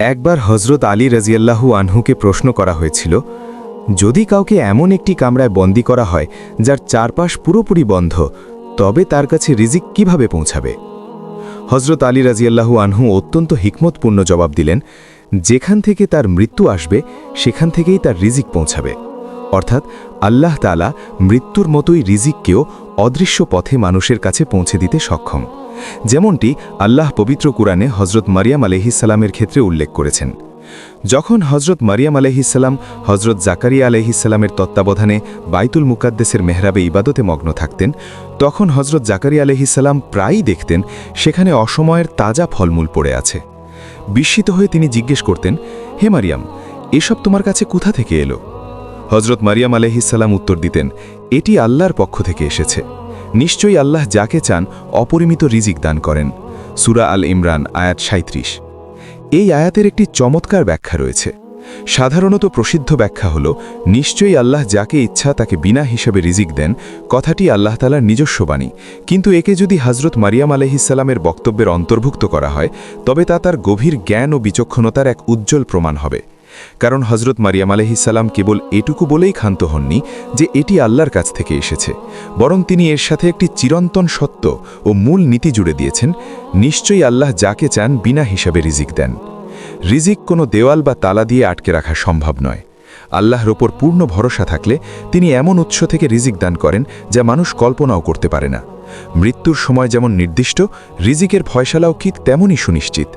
একবার হজরত আলী রাজিয়াল্লাহু আনহুকে প্রশ্ন করা হয়েছিল, যদি কাউকে এমন একটি কামরায় বন্দি করা হয়, যার চারপাশ পুরোপুরি বন্ধ, তবে তার কাছে রিজিক কীভাবে পৌঁছাবে? হজরত আলী রাজিয়াল্লাহু আনহু অত্যন্ত হিকমতপূর্ণ জবাব দিলেন, যেখান থেকে তার মৃত্যু আসবে, সেখান থেকেই তার রিজিক পৌঁছাবে। অর্থাৎ আল্লাহ তালা মৃত্যুর মতোই রিজিককেও অদৃশ্য পথে মানুষের কাছে পৌঁছে দিতে সক্ষম। যেমনটি আল্লাহ পবিত্র কুরআনে হজরত মারিয়াম আলহিসাল্লামের ক্ষেত্রে উল্লেখ করেছেন। যখন হজরত মারিয়াম আলহিসাল্লাম হজরত জাকারিয়া আলহিসাল্লামের তত্ত্বাবধানে বাইতুল মুকাদ্দেসের মেহরাবে ইবাদতে মগ্ন থাকতেন, তখন হজরত জাকারিয়া আলহিসাল্লাম প্রায়ই দেখতেন সেখানে অসময়ের তাজা ফলমূল পড়ে আছে। বিস্মিত হয়ে তিনি জিজ্ঞেস করতেন, হে মারিয়াম, এসব তোমার কাছে কোথা থেকে এলো? হজরত মারিয়াম আলহিসাল্লাম উত্তর দিতেন, এটি আল্লাহর পক্ষ থেকে এসেছে। নিশ্চয়ই আল্লাহ যাকে চান অপরিমিত রিজিক দান করেন। সুরা আল ইমরান, আয়াত সাঁত্রিশ এই আয়াতের একটি চমৎকার ব্যাখ্যা রয়েছে। সাধারণত প্রসিদ্ধ ব্যাখ্যা হল, নিশ্চয়ই আল্লাহ যাকে ইচ্ছা তাকে বিনা হিসেবে রিজিক দেন, কথাটি আল্লাহ তালার নিজস্ব বাণী। কিন্তু একে যদি হজরত মারিয়াম আলহিসাল্লামের বক্তব্যের অন্তর্ভুক্ত করা হয়, তবে তা তার গভীর জ্ঞান ও বিচক্ষণতার এক উজ্জ্বল প্রমাণ হবে। কারণ হজরত মারিয়াম আলহিসাল্লাম কেবল এটুকু বলেই ক্ষান্ত হননি যে এটি আল্লাহর কাছ থেকে এসেছে। বরং তিনি এর সাথে একটি চিরন্তন সত্য ও মূল নীতি জুড়ে দিয়েছেন, নিশ্চয়ই আল্লাহ যাকে চান বিনা হিসাবে রিজিক দেন। রিজিক কোনো দেওয়াল বা তালা দিয়ে আটকে রাখা সম্ভব নয়। আল্লাহর ওপর পূর্ণ ভরসা থাকলে তিনি এমন উৎস থেকে রিজিক দান করেন যা মানুষ কল্পনাও করতে পারে না। মৃত্যুর সময় যেমন নির্দিষ্ট, রিজিকের ফয়সালাও কি তেমনই সুনিশ্চিত।